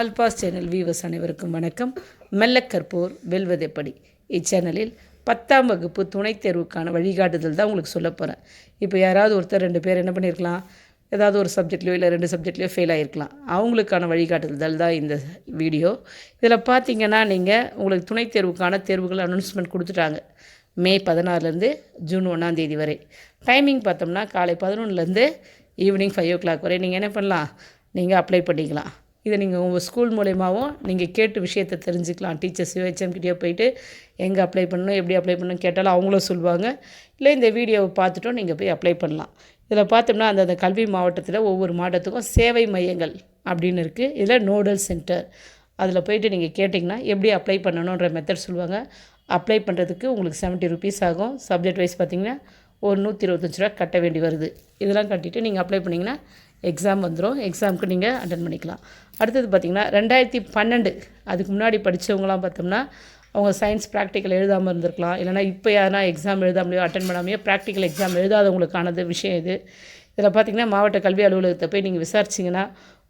அல்பாஸ் channel viewers அனைவருக்கும் வணக்கம். மெல்ல கற்போர் வெல்வதெப்படி. இச்சேனலில் பத்தாம் வகுப்பு துணைத் தேர்வுக்கான வழிகாட்டுதல் தான் உங்களுக்கு சொல்ல போகிறேன் இப்போ யாராவது ஒருத்தர் ரெண்டு பேர் என்ன பண்ணியிருக்கலாம்? ஏதாவது ஒரு சப்ஜெக்ட்லையோ இல்லை ரெண்டு சப்ஜெக்ட்லையோ ஃபெயில் ஆகிருக்கலாம் அவங்களுக்கான வழிகாட்டுதல் தான் இந்த வீடியோ இதில் பார்த்தீங்கன்னா நீங்கள் உங்களுக்கு துணைத் தேர்வுக்கான தேர்வுகள் அனௌன்ஸ்மெண்ட் கொடுத்துட்டாங்க. மே பதினாறுலேருந்து ஜூன் ஒன்றாந்தேதி வரை. டைமிங் பார்த்தோம்னா காலை பதினொன்றுலேருந்து ஈவினிங் ஃபைவ் ஓ கிளாக் வரை. நீங்கள் என்ன பண்ணலாம்? நீங்கள் அப்ளை பண்ணிக்கலாம். இதை நீங்கள் உங்கள் ஸ்கூல் மூலயமாவும் நீங்கள் கேட்டு விஷயத்தை தெரிஞ்சுக்கலாம். டீச்சர்ஸ் ஹெச்எம்கிட்டயோ போயிட்டு எங்கே அப்ளை பண்ணணும் எப்படி அப்ளை பண்ணணும் கேட்டாலும் அவங்களும் சொல்லுவாங்க. இல்லை இந்த வீடியோவை பார்த்துட்டும் நீங்கள் போய் அப்ளை பண்ணலாம். இதில் பார்த்தோம்னா அந்தந்த கல்வி மாவட்டத்தில் ஒவ்வொரு மாவட்டத்துக்கும் சேவை மையங்கள் அப்படின்னு இருக்குது இதில் நோடல் சென்டர் அதில் போயிட்டு நீங்கள் கேட்டிங்கன்னா எப்படி அப்ளை பண்ணணுன்ற மெத்தட் சொல்லுவாங்க. அப்ளை பண்ணுறதுக்கு உங்களுக்கு செவன்ட்டி ருபீஸ் ஆகும். சப்ஜெக்ட் வைஸ் பார்த்திங்கன்னா ஒரு நூற்றி இருபத்தஞ்சி ரூபா கட்ட வேண்டி வருது. இதெல்லாம் கட்டிட்டு நீங்கள் அப்ளை பண்ணிங்கன்னா எக்ஸாம் வந்துடும் எக்ஸாமுக்கு நீங்கள் அட்டன் பண்ணிக்கலாம். அடுத்தது பார்த்திங்கன்னா ரெண்டாயிரத்தி பன்னெண்டு. அதுக்கு முன்னாடி படித்தவங்களாம் பார்த்தோம்னா அவங்க சயின்ஸ் ப்ராக்டிக்கல் எழுதாமல் இருந்திருக்கலாம். இல்லைனா இப்போ யாரா எக்ஸாம் எழுதாமலையோ அட்டன் பண்ணாமையோ ப்ராக்டிக்கல் எக்ஸாம் எழுதாதவங்களுக்கானது விஷயம் இது. இதில் பார்த்திங்கன்னா மாவட்ட கல்வி அலுவலகத்தை போய் நீங்கள் விசாரிச்சிங்கன்னா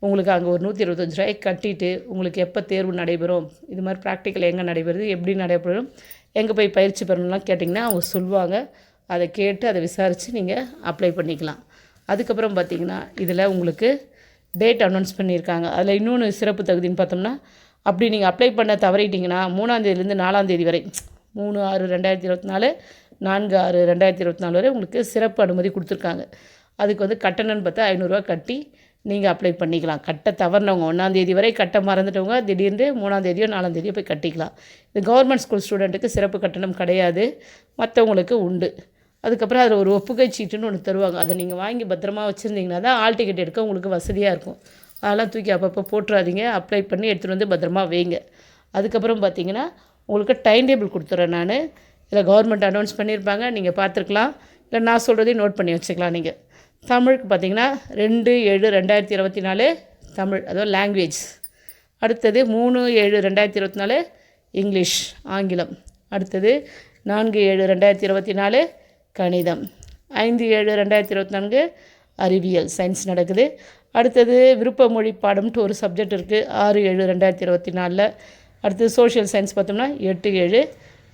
உங்களுக்கு அங்கே ஒரு நூற்றி இருபத்தஞ்சி ரூபாய் கட்டிட்டு உங்களுக்கு எப்போ தேர்வு நடைபெறும் இது மாதிரி ப்ராக்டிக்கல் எங்கே நடைபெறுது எப்படி நடைபெறும் எங்கே போய் பயிற்சி பெறணும்லாம் கேட்டிங்கன்னா அவங்க சொல்லுவாங்க. அதை கேட்டு அதை விசாரித்து நீங்கள் அப்ளை பண்ணிக்கலாம். அதுக்கப்புறம் பார்த்திங்கன்னா இதில் உங்களுக்கு டேட் அனௌன்ஸ் பண்ணியிருக்காங்க. அதில் இன்னொன்று சிறப்பு தகுதின்னு பார்த்தோம்னா அப்படி நீங்கள் அப்ளை பண்ண தவறிட்டிங்கன்னா மூணாந்தேதியிலேருந்து நாலாந்தேதி வரை மூணு ஆறு ரெண்டாயிரத்தி இருபத்தி நாலு நான்கு ஆறு ரெண்டாயிரத்தி இருபத்தி நாலு வரை உங்களுக்கு சிறப்பு அனுமதி கொடுத்துருக்காங்க. அதுக்கு வந்து கட்டணம்னு பார்த்தா ஐநூறுரூவா கட்டி நீங்கள் அப்ளை பண்ணிக்கலாம். கட்ட தவறினவங்க ஒன்றாந்தேதி வரை கட்ட மறந்துட்டவங்க திடீர்னு மூணாந்தேதியோ நாலாந்தேதியோ போய் கட்டிக்கலாம். இது கவர்மெண்ட் ஸ்கூல் ஸ்டூடெண்ட்டுக்கு சிறப்பு கட்டணம் கிடையாது. மற்றவங்களுக்கு உண்டு. அதுக்கப்புறம் அதில் ஒரு ஒப்புகை சீட்டுன்னு ஒன்று தருவாங்க. அதை நீங்கள் வாங்கி பத்திரமா வச்சுருந்தீங்கன்னா தான் ஆல் டிக்கெட் எடுக்க உங்களுக்கு வசதியாக இருக்கும். அதெல்லாம் தூக்கி அப்பப்போ போட்டுறாதீங்க. அப்ளை பண்ணி எடுத்துகிட்டு வந்து பத்திரமா வைங்க. அதுக்கப்புறம் பார்த்தீங்கன்னா உங்களுக்கு டைம் டேபிள் கொடுத்துட்றேன் நான். இதில் கவர்மெண்ட் அனௌன்ஸ் பண்ணியிருப்பாங்க. நீங்கள் பார்த்துருக்கலாம். இல்லை நான் சொல்கிறதையும் நோட் பண்ணி வச்சுக்கலாம் நீங்கள் தமிழுக்கு பார்த்தீங்கன்னா ரெண்டு ஏழு ரெண்டாயிரத்தி இருபத்தி நாலு தமிழ் அதாவது லாங்குவேஜ் அடுத்தது மூணு ஏழு ரெண்டாயிரத்தி இருபத்தி நாலு இங்கிலீஷ் ஆங்கிலம். அடுத்தது நான்கு ஏழு ரெண்டாயிரத்தி இருபத்தி நாலு கணிதம். ஐந்து ஏழு ரெண்டாயிரத்தி இருபத்தி நான்கு அறிவியல் சயின்ஸ் நடக்குது. அடுத்தது விருப்ப மொழி பாடம்ட்டு ஒரு சப்ஜெக்ட் இருக்குது ஆறு ஏழு ரெண்டாயிரத்தி இருபத்தி நாலில். அடுத்தது சோஷியல் சயின்ஸ் பார்த்தோம்னா எட்டு ஏழு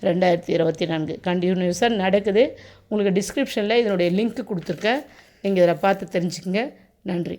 ரெண்டாயிரத்தி இருபத்தி நான்கு. கண்டினியூஸாக நடக்குது. உங்களுக்கு டிஸ்கிரிப்ஷனில் இதனுடைய லிங்க் கொடுத்துருக்கேன். நீங்கள் இதில் பார்த்து தெரிஞ்சுக்கங்க. நன்றி.